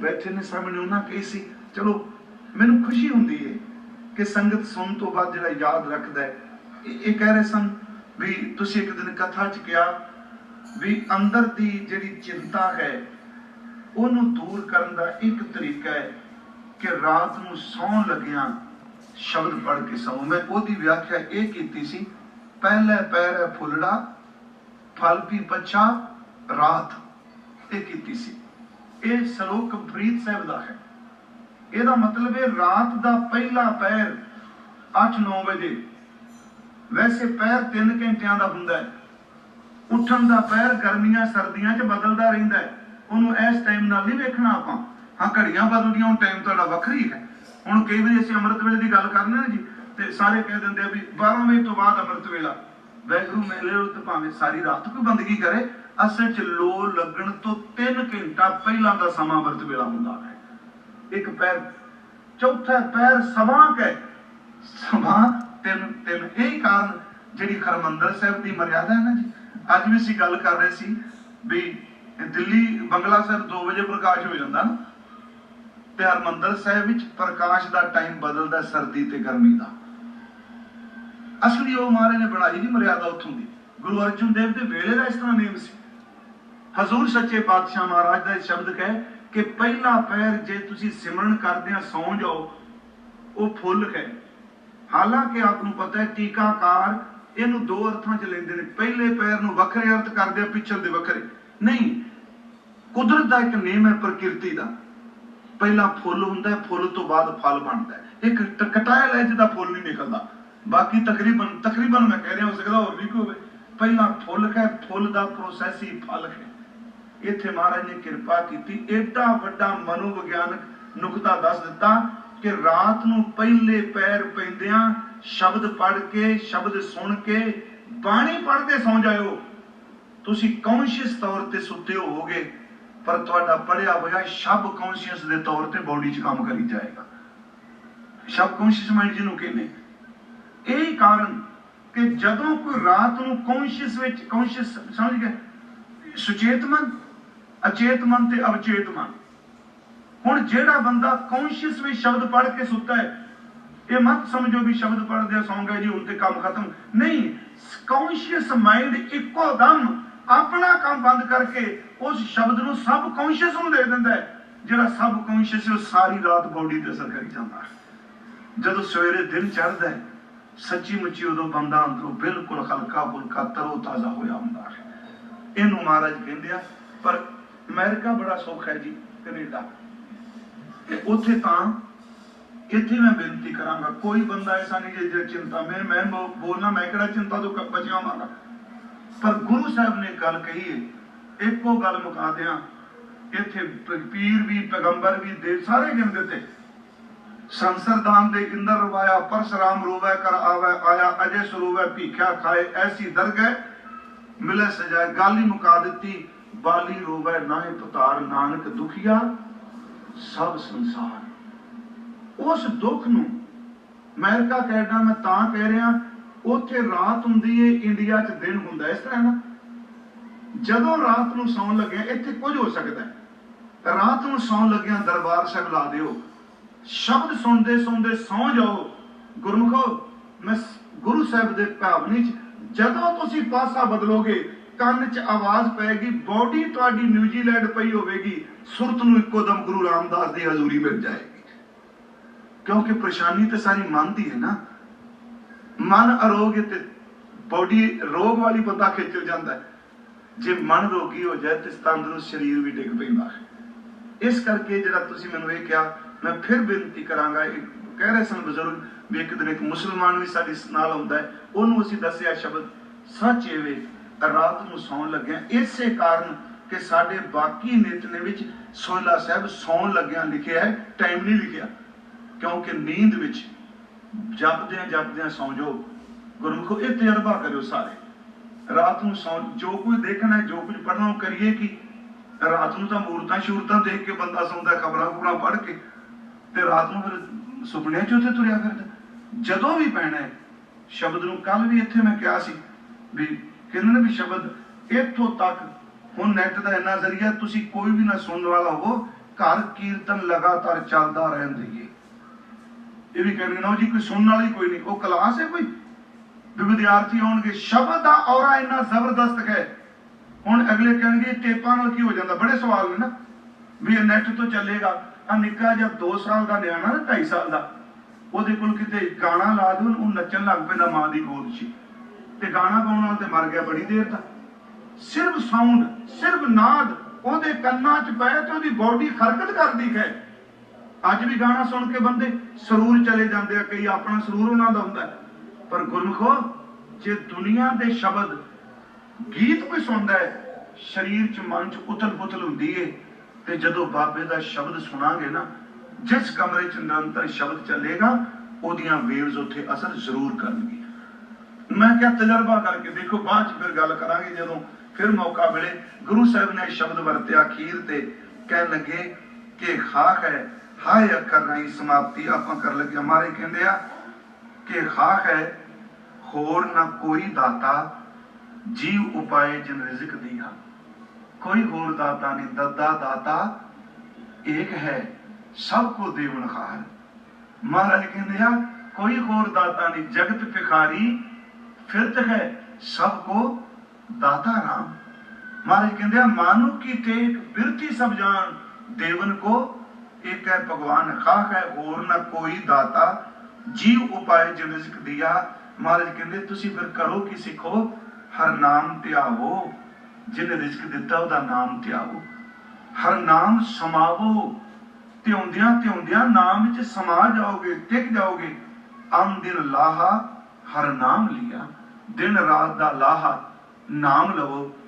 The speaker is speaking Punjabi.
ਬੈਠੇ ਨੇ ਸਾਹਮਣੇ, ਉਹਨਾਂ ਕਹੀ ਸੀ, ਚਲੋ, ਮੈਨੂੰ ਖੁਸ਼ੀ ਹੁੰਦੀ ਹੈ ਕਿ ਸੰਗਤ ਸੁਣਨ ਤੋਂ ਬਾਅਦ ਜਿਹੜਾ ਯਾਦ ਰੱਖਦਾ ਹੈ ਇਹ ਕਹਿ ਰਹੇ ਸਨ ਵੀ ਤੁਸੀਂ ਇੱਕ ਦਿਨ ਕਥਾ ਚ ਕਿਹਾ ਵੀ ਅੰਦਰ ਦੀ ਜਿਹੜੀ ਚਿੰਤਾ ਹੈ, ਉਹਨੂੰ ਦੂਰ ਕਰਨ ਦਾ ਇੱਕ ਤਰੀਕਾ ਹੈ ਕਿ ਰਾਤ ਨੂੰ ਸੌਣ ਲੱਗਿਆਂ ਸ਼ਬਦ ਪੜ੍ਹ ਕੇ ਸੌਂ। ਮੈਂ ਉਹਦੀ ਵਿਆਖਿਆ ਇਹ ਕੀਤੀ ਸੀ, ਪਹਿਲੇ ਪੈਰ ਹੈ ਫੁੱਲੜਾ, ਫਲ ਪੀ ਪਛਾ, ਰਾਤ ਇਹ ਕੀਤੀ ਸੀ। ਇਹ ਸ਼ਲੋਕ ਪ੍ਰੀਤ ਸਾਹਿਬ ਦਾ ਹੈ। ਇਹਦਾ ਮਤਲਬ ਹੈ ਰਾਤ ਦਾ ਪਹਿਲਾ ਪੈਰ 8-9 ਵਜੇ। ਵੈਸੇ ਪੈਰ 3 ਘੰਟਿਆਂ ਦਾ ਹੁੰਦਾ ਹੈ। ਉੱਠਣ ਦਾ ਪੈਰ ਗਰਮੀਆਂ ਸਰਦੀਆਂ 'ਚ ਬਦਲਦਾ ਰਹਿੰਦਾ ਹੈ। ਉਹਨੂੰ ਇਸ ਟਾਈਮ ਨਾਲ ਨਹੀਂ ਵੇਖਣਾ ਆਪਾਂ। ਹਾਂ, ਘੜੀਆਂ ਬਦਲਦੀਆਂ, ਹੁਣ ਟਾਈਮ ਤੁਹਾਡਾ ਵੱਖਰੀ ਹੈ। ਹੁਣ ਕਈ ਵਾਰੀ ਅਸੀਂ ਅੰਮ੍ਰਿਤ ਵੇਲੇ ਦੀ ਗੱਲ ਕਰਦੇ ਨਾ ਜੀ, ਤੇ ਸਾਰੇ ਕਹਿ ਦਿੰਦੇ ਆ ਵੀ 12 ਵਜੇ ਤੋਂ ਬਾਅਦ ਅੰਮ੍ਰਿਤ ਵੇਲਾ। ਵੈਗਰੂ ਮੇਲੇ ਉੱਤੇ ਭਾਵੇਂ ਸਾਰੀ ਰਾਤ ਕੋਈ ਬੰਦਗੀ ਕਰੇ, ਅਸਲ 'ਚ ਲੋ ਲੱਗਣ ਤੋਂ 3 ਘੰਟਾ ਪਹਿਲਾਂ ਦਾ ਸਮਾਂ ਅੰਮ੍ਰਿਤ ਵੇਲਾ ਹੁੰਦਾ ਹੈ। ਇੱਕ ਪੈਰ, ਚੌਥਾ ਪੈਰ ਸਮਾਂ ਹੈ। ਸਮਾਂ ਤਿੰਨ ਤਿੰਨ, ਇਹ ਕਾਰਨ ਜਿਹੜੀ ਹਰਮੰਦਰ ਸਾਹਿਬ ਦੀ ਮਰਿਆਦਾ ਹੈ ਨਾ ਜੀ। ਅੱਜ ਵੀ ਅਸੀਂ ਗੱਲ ਕਰ ਰਹੇ ਸੀ ਵੀ ਦਿੱਲੀ ਬੰਗਲਾ ਸਾਹਿਬ 2 ਵਜੇ ਪ੍ਰਕਾਸ਼ ਹੋ ਜਾਂਦਾ ਨਾ, ਤੇ ਹਰਮੰਦਰ ਸਾਹਿਬ ਵਿੱਚ ਪ੍ਰਕਾਸ਼ ਦਾ ਟਾਈਮ ਬਦਲਦਾ ਸਰਦੀ ਤੇ ਗਰਮੀ ਦਾ। ਅਸਲੀ ਉਹ ਮਹਾਰਾਜ ਨੇ ਬਣਾਈ ਦੀ ਮਰਿਆਦਾ ਉੱਥੋਂ ਦੀ। ਗੁਰੂ ਅਰਜਨ ਦੇਵ ਦੇ ਵੇਲੇ ਦਾ ਇਸ ਤਰ੍ਹਾਂ ਨੇਮ ਸੀ। ਹਜ਼ੂਰ ਸੱਚੇ ਪਾਤਸ਼ਾਹ ਮਹਾਰਾਜ ਦਾ ਇਹ ਸ਼ਬਦ ਕਹੇ ਕਿ ਪਹਿਲਾ ਪੈਰ ਜੇ ਤੁਸੀਂ ਸਿਮਰਨ ਕਰਦਿਆਂ ਸੌਂ ਜਾਓ, ਉਹ ਫੁੱਲ ਹੈ ਹਾਲਾਂਕਿ ਆਪ ਨੂੰ ਪਤਾ ਹੈ ਟੀਕਾਕਾਰ ਇਹਨੂੰ ਦੋ ਅਰਥਾਂ 'ਚ ਲੈਂਦੇ ਨੇ। ਪਹਿਲੇ ਪੈਰ ਨੂੰ ਵੱਖਰੇ ਅਰਥ ਕਰਦੇ ਆ ਪਿੱਛੇ ਦੇ ਵੱਖਰੇ। ਨਹੀਂ, ਕੁਦਰਤ ਦਾ ਇੱਕ ਨੇਮ ਹੈ ਪ੍ਰਕਿਰਤੀ ਦਾ। ਪਹਿਲਾਂ ਫੁੱਲ ਹੁੰਦਾ ਹੈ, ਫੁੱਲ ਤੋਂ ਬਾਅਦ ਫਲ ਬਣਦਾ ਹੈ। ਇੱਕ ਟ- ਕਟਾਇਆ ਲੈ ਜਿਹਦਾ ਫੁੱਲ ਨਹੀਂ ਨਿਕਲਦਾ। ਬਾਕੀ ਤਕਰੀਬਨ ਤਕਰੀਬਨ ਮੈਂ ਕਹਿ ਰਿਹਾ ਹੋ ਸਕਦਾ ਹੋਰ ਵੀ ਕੋਈ ਹੋਵੇ ਪਹਿਲਾਂ ਫੁੱਲ ਹੈ ਫੁੱਲ ਦਾ ਪ੍ਰੋਸੈਸ ਹੀ ਫਲ ਹੈ। ਇੱਥੇ ਮਹਾਰਾਜ ਨੇ ਕਿਰਪਾ ਕੀਤੀ। ਏਡਾ ਵੱਡਾ ਮਨੋਵਿਗਿਆਨਕ ਨੁਕਤਾ ਦੱਸ ਦਿੱਤਾ ਕਿ ਰਾਤ ਨੂੰ ਪਹਿਲੇ ਪੈਰ ਪੈਂਦਿਆਂ ਸ਼ਬਦ ਪੜ੍ਹ ਕੇ, ਸ਼ਬਦ ਸੁਣ ਕੇ ਬਾਣੀ ਪੜ੍ਹਦੇ ਸੌਂ ਜਾਇਓ। ਤੁਸੀਂ ਕੌਨਸ਼ੀਅਸ ਤੌਰ ਤੇ ਸੁੱਤੇ ਹੋਵੋਗੇ, ਪਰ ਤੁਹਾਡਾ ਪੜਿਆ ਹੋਇਆ ਸ਼ਬ ਕੌਨਸ਼ੀਅਸ ਦੇ ਤੌਰ ਤੇ ਬਾਡੀ 'ਚ ਕੰਮ ਕਰੀ ਜਾਏਗਾ। ਸ਼ਬ ਕੌਨਸ਼ੀਅਸ ਮਾਈਂਡ ਜਿਹਨੂੰ ਕਹਿੰਦੇ। ਇਹ ਕਾਰਨ ਕਿ ਜਦੋਂ ਕੋਈ ਰਾਤ ਨੂੰ ਕੌਨਸ਼ੀਅਸ ਵਿੱਚ ਕੌਨਸ਼ੀਅਸ ਸਮਝ ਗਏ ਸੁਚੇਤ ਮਨ ਅਚੇਤ ਮਨ ਤੇ ਅਵਚੇਤ ਮਨ ਹੁਣ ਜਿਹੜਾ ਬੰਦਾ ਕੌਨਸ਼ੀਅਸ ਵਿੱਚ ਸ਼ਬਦ ਪੜ੍ਹ ਕੇ ਸੁੱਤਾ ਹੈ, ਇਹ ਮਤ ਸਮਝੋ ਵੀ ਸ਼ਬਦ ਪੜ੍ਹਦੇ ਆ ਸੌਂ ਗਏ ਜੀ, ਹੁਣ ਤੇ ਕੰਮ ਖਤਮ। ਨਹੀਂ ਕੌਨਸ਼ੀਅਸ ਮਾਈਂਡ ਇੱਕੋ ਦਮ ਆਪਣਾ ਕੰਮ ਬੰਦ ਕਰਕੇ ਉਸ ਸ਼ਬਦ ਨੂੰ ਸਬ ਕੌਨਸ਼ੀਅਸ ਨੂੰ ਦੇ ਦਿੰਦਾ ਹੈ, ਜਿਹੜਾ ਸਬ ਕੌਨਸ਼ੀਅਸ ਉਹ ਸਾਰੀ ਰਾਤ ਬਾਡੀ ਤੇ ਅਸਰ ਕਰੀ ਜਾਂਦਾ। ਜਦੋਂ ਸਵੇਰੇ ਦਿਨ ਚੜ੍ਹਦਾ ਹੈ ਸੱਚੀ ਮੁੱਚੀ ਉਦੋਂ ਬੰਦਾ ਅੰਦਰੋਂ ਬਿਲਕੁਲ ਹਲਕਾ ਫੁਲਕਾ ਤਰੋ ਤਾਜ਼ਾ ਹੋਇਆ ਹੁੰਦਾ ਹੈ। ਇਹਨੂੰ ਮਹਾਰਾਜ ਕਹਿੰਦੇ ਆ, ਪਰ ਅਮਰੀਕਾ ਬੜਾ ਸੁੱਖ ਹੈ ਜੀ, ਕੈਨੇਡਾ। ਤੇ ਉੱਥੇ ਤਾਂ ਇੱਥੇ ਮੈਂ ਬੇਨਤੀ ਕਰਾਂਗਾ, ਕੋਈ ਬੰਦਾ ਐਸਾ ਨਹੀਂ ਜੇ ਚਿੰਤਾ, ਮੈਂ ਮੈਂ ਬੋਲਣਾ, ਮੈਂ ਕਿਹੜਾ ਚਿੰਤਾ ਤੋਂ ਬਚਿਆ ਹੋਵਾਂਗਾ ਪਰ ਗੁਰੂ ਸਾਹਿਬ ਨੇ ਗੱਲ ਕਹੀ ਹੈ ਇੱਕੋ ਗੱਲ ਮੁਕਾ ਦਿਆਂ, ਇੱਥੇ ਪੀਰ ਵੀ, ਪੈਗੰਬਰ ਵੀ ਦੇ ਸਾਰੇ ਗਿਣ ਦਿੱਤੇ। ਸੰਸਰਦਾਨ ਦੇ ਇੰਦਰ ਰਵਾਇਆ ਪਰਸ਼ਰਾਮ ਰੋਵੈ ਕਰ ਆਵੈ, ਆਇਆ ਅਜੇ ਸਰੋਵੈ, ਭੀਖਿਆ ਖਾਏ, ਐਸੀ ਦਰਗਹਿ ਮਿਲੇ ਸਜਾਏ, ਗੱਲ ਮੁਕਾ ਦਿੱਤੀ, ਬਾਲੀ ਰੋਵੈ ਨਾਹੇ ਪਤਾਰ, ਨਾਨਕ ਦੁਖੀਆ, ਸਭ ਸੰਸਾਰ। ਉਸ ਦੁੱਖ ਨੂੰ ਅਮਰੀਕਾ, ਕੈਨੇਡਾ, ਮੈਂ ਤਾਂ ਕਹਿ ਰਿਹਾ, ਉੱਥੇ ਰਾਤ ਹੁੰਦੀ ਏ, ਇੰਡੀਆ 'ਚ ਦਿਨ ਹੁੰਦਾ ਇਸ ਤਰ੍ਹਾਂ ਨਾ। ਜਦੋਂ ਰਾਤ ਨੂੰ ਸੌਣ ਲੱਗਿਆ, ਇੱਥੇ ਕੁਝ ਹੋ ਸਕਦਾ ਰਾਤ ਨੂੰ ਸੌਣ ਲੱਗਿਆ ਦਰਬਾਰ ਸਾਹਿਬ ਲਾ ਦਿਓ। ਸ਼ਬਦ ਸੁਣਦੇ ਸੁਣਦੇ ਸੌਂ ਜਾਓ। ਗੁਰਮੁਖੋ, ਮੈਂ ਗੁਰੂ ਸਾਹਿਬ ਦੇ ਭਾਵਨੀ ਚ, ਜਦੋਂ ਤੁਸੀਂ ਪਾਸਾ ਬਦਲੋਗੇ, ਕੰਨ 'ਚ ਆਵਾਜ਼ ਪਏਗੀ ਬਾਡੀ ਤੁਹਾਡੀ ਨਿਊਜ਼ੀਲੈਂਡ ਪਈ ਹੋਵੇਗੀ, ਸੁਰਤ ਨੂੰ ਇੱਕੋ ਦਮ ਗੁਰੂ ਰਾਮਦਾਸ ਦੀ ਹਜ਼ੂਰੀ ਮਿਲ ਜਾਏਗੀ। ਕਿਉਂਕਿ ਪਰੇਸ਼ਾਨੀ ਤੇ ਸਾਰੀ ਮਨ ਦੀ ਹੈ ਨਾ। ਮਨ ਅਰੋਗ ਤੇ ਬਾਡੀ ਰੋਗ ਵਾਲੀ ਬੰਦਾ ਖਿੱਚ ਜਾਂਦਾ ਹੈ। ਜੇ ਮਨ ਰੋਗੀ ਹੋ ਜਾਏ ਤੇ ਤੰਦਰੁਸਤ ਸਰੀਰ ਵੀ ਡਿੱਗ ਪੈਂਦਾ ਹੈ। ਇਸ ਕਰਕੇ ਜਿਹੜਾ ਤੁਸੀਂ ਮੈਨੂੰ ਇਹ ਕਿਹਾ ਮੈਂ ਫਿਰ ਬੇਨਤੀ ਕਰਾਂਗਾ ਇੱਕ ਕਹਿ ਰਹੇ ਸਨ ਬਜ਼ੁਰਗ ਵੀ ਇੱਕ ਦਿਨ ਇੱਕ ਮੁਸਲਮਾਨ ਵੀ ਸਾਡੇ ਨਾਲ ਆਉਂਦਾ ਹੈ ਉਹਨੂੰ ਅਸੀਂ ਦੱਸਿਆ ਸ਼ਬਦ ਸੱਚ ਏਵੇ ਰਾਤ ਨੂੰ ਸੌਣ ਲੱਗਿਆ। ਇਸੇ ਕਾਰਨ ਕਿ ਸਾਡੇ ਬਾਕੀ ਨਿਤਨੇ ਵਿੱਚ ਸੋਹਿਲਾ ਸਾਹਿਬ ਸੌਣ ਲੱਗਿਆ ਲਿਖਿਆ ਹੈ ਟਾਈਮ ਨਹੀਂ ਲਿਖਿਆ ਕਿਉਂਕਿ ਨੀਂਦ ਵਿੱਚ ਜਪਦਿਆਂ ਜਪਦਿਆਂ ਸੌਂ ਜਾਓ। ਗੁਰਮੁਖੋ ਇਹ ਤਜਰਬਾ ਕਰਿਓ ਸਾਰੇ। ਰਾਤ ਨੂੰ ਸੌਂ ਜੋ ਕੁਝ ਦੇਖਣਾ ਹੈ, ਜੋ ਕੁਝ ਪੜਨਾ ਉਹ ਕਰੀਏ ਕਿ? ਰਾਤ ਨੂੰ ਤਾਂ ਮੂਰਤਾਂ ਸ਼ੂਰਤਾਂ ਦੇਖ ਕੇ ਬੰਦਾ ਸੌਂਦਾ ਖਬਰਾਂ ਖਬਰਾਂ ਪੜ੍ਹ ਕੇ। ਤੇ ਰਾਤ ਨੂੰ ਫਿਰ ਸੁਪਨਿਆਂ 'ਚ ਉੱਥੇ ਤੁਰਿਆ ਫਿਰਦਾ। ਜਦੋਂ ਵੀ ਪੈਣਾ ਹੈ, ਸ਼ਬਦ ਨੂੰ ਕੱਲ ਵੀ ਇੱਥੇ ਮੈਂ ਕਿਹਾ ਸੀ ਵੀ ਕਹਿੰਦੇ ਵੀ ਸ਼ਬਦ, ਇੱਥੋਂ ਤੱਕ ਹੁਣ ਨੈਟ ਦਾ ਇੰਨਾ ਜ਼ਰੀਆ ਤੁਸੀਂ ਕੋਈ ਵੀ ਨਾ ਸੁਣਨ ਵਾਲਾ ਹੋ ਘਰ ਕੀਰਤਨ ਲਗਾਤਾਰ ਚੱਲਦਾ ਰਹਿਣ ਦੇਈਏ। ਇਹ ਵੀ ਕਹਿੰਦੇ ਨਾ ਜੀ, ਕੋਈ ਸੁਣਨ ਵਾਲੀ ਕੋਈ ਨਹੀਂ, ਉਹ ਕਲਾਸ ਹੈ ਕੋਈ? ਵੀ ਵਿਦਿਆਰਥੀ ਆਉਣਗੇ, ਸ਼ਬਦ ਦਾ ਔਰਾ ਇੰਨਾ ਜ਼ਬਰਦਸਤ ਹੈ। ਹੁਣ ਅਗਲੇ ਕਹਿਣਗੇ ਟੇਪਾਂ ਨਾਲ ਕੀ ਹੋ ਜਾਂਦਾ? ਬੜੇ ਸਵਾਲ ਨੇ ਨਾ। ਵੀ ਇਹ ਨੈਟ ਤੋਂ ਚੱਲੇਗਾ। ਆ ਨਿੱਕਾ ਜਿਹਾ 2 ਸਾਲ ਦਾ ਨਿਆਣਾ 2.5 ਸਾਲ ਦਾ। ਉਹਦੇ ਕੋਲ ਕਿਤੇ ਗਾਣਾ ਲਾ ਦੋ ਉਹ ਨੱਚਣ ਲੱਗ ਪੈਂਦਾ ਮਾਂ ਦੀ ਗੋਦ 'ਚ। ਤੇ ਗਾਣਾ ਗਾਉਣ ਨਾਲ ਤੇ ਮਰ ਗਿਆ ਬੜੀ ਦੇਰ ਦਾ। ਸਿਰਫ ਸਾਊਂਡ ਸਿਰਫ ਨਾਦ, ਉਹਦੇ ਕੰਨਾਂ 'ਚ ਪਏ ਤੇ ਉਹਦੀ ਬਾਡੀ ਹਰਕਤ ਕਰਦੀ ਹੈ। ਅੱਜ ਵੀ ਗਾਣਾ ਸੁਣ ਕੇ ਬੰਦੇ ਸਰੂਰ ਚਲੇ ਜਾਂਦੇ ਆ, ਕਈ ਆਪਣਾ ਸਰੂਰ ਉਹਨਾਂ ਦਾ ਹੁੰਦਾ। ਪਰ ਗੁਰਮਖੋ, ਜੇ ਦੁਨੀਆ ਦੇ ਸ਼ਬਦ ਗੀਤ ਕੋਈ ਸੁਣਦਾ ਹੈ, ਸਰੀਰ 'ਚ ਮਨ 'ਚ ਉਥਲ ਪੁਥਲ ਹੁੰਦੀ ਏ। ਤੇ ਜਦੋਂ ਬਾਬੇ ਦਾ ਸ਼ਬਦ ਸੁਣਾਂਗੇ ਨਾ, ਜਿਸ ਕਮਰੇ 'ਚ ਨਿਰੰਤਰ ਸ਼ਬਦ ਚੱਲੇਗਾ, ਉਹਦੀਆਂ ਵੇਵਜ਼ ਉੱਥੇ ਅਸਰ ਜ਼ਰੂਰ ਕਰਨਗੀਆਂ। ਮੈਂ ਕਿਹਾ ਤਜਰਬਾ ਕਰਕੇ ਦੇਖੋ, ਬਾਅਦ 'ਚ ਫਿਰ ਗੱਲ ਕਰਾਂਗੇ ਜਦੋਂ ਫਿਰ ਮੌਕਾ ਮਿਲੇ। ਗੁਰੂ ਸਾਹਿਬ ਨੇ ਸ਼ਬਦ ਵਰਤਿਆ ਅਖੀਰ ਤੇ, ਕਹਿਣ ਲੱਗੇ ਕਿ ਖਾਕ ਹੈ, ਹਾਏ ਅੱਖਰ ਨਹੀਂ ਸਮਾਪਤੀ ਆਪਾਂ ਕਰ ਲੱਗੇ ਹਮਾਰੇ ਕਹਿੰਦੇ ਆ ਕਿ ਖਾਕ ਹੈ, ਹੋਰ ਨਾ ਕੋਈ ਦਾਤਾ, ਜੀਵ ਉਪਾਏ ਜਿਨ ਰਿਜ਼ਕ ਦੀਆ ਕੋਈ ਹੋਰ ਦਾਤਾ ਨਹੀਂ, ਦੱਦਾ ਦਾਤਾ ਏਕ ਹੈ, ਸਭ ਕੋ ਦੇਵਨ ਖਾਰ ਮਹਾਰਾਜ ਕਹਿੰਦੇ ਆ, ਕੋਈ ਹੋਰ ਦਾਤਾ ਨਹੀਂ, ਜਗਤ ਭਿਖਾਰੀ, ਫਿਰਤ ਹੈ, ਸਭ ਕੋ ਦਾਤਾ ਰਾਮ। ਮਹਾਰਾਜ ਕਹਿੰਦੇ ਆ ਮਾਨੁ ਕੀ ਟੇਕ ਬਿਰਤੀ ਸਭ ਜਾਣ, ਦੇਵਨ ਕੋ ਇੱਕ ਹੈ ਭਗਵਾਨ, ਖਾਕ ਹੈ, ਹੋਰ ਨਾ ਕੋਈ ਦਾਤਾ। ਜੀਵ ਉਪਾਏ ਜਿਨ ਰਿਜ਼ਕ ਦਿਆ ਮਹਾਰਾਜ ਕਹਿੰਦੇ, ਤੁਸੀਂ ਫਿਰ ਕਰੋ ਕਿ ਸਿੱਖੋ, ਹਰ ਨਾਮ ਧਿਆਵੋ। ਜਿਹਨੇ ਰਿਜ਼ਕ ਦਿੱਤਾ ਉਹਦਾ ਨਾਮ ਧਿਆਵੋ ਹਰ ਨਾਮ ਸਮਾਵੋ। ਧਿਆਉਂਦਿਆਂ ਧਿਆਉਂਦਿਆਂ ਨਾਮ ਵਿੱਚ ਸਮਾ ਜਾਓਗੇ, ਟਿਕ ਜਾਓਗੇ। ਅਨ ਦਿਨ ਲਾਹਾ, ਹਰ ਨਾਮ ਲਿਆ। ਦਿਨ ਰਾਤ ਦਾ ਲਾਹਾ, ਨਾਮ ਲਵੋ।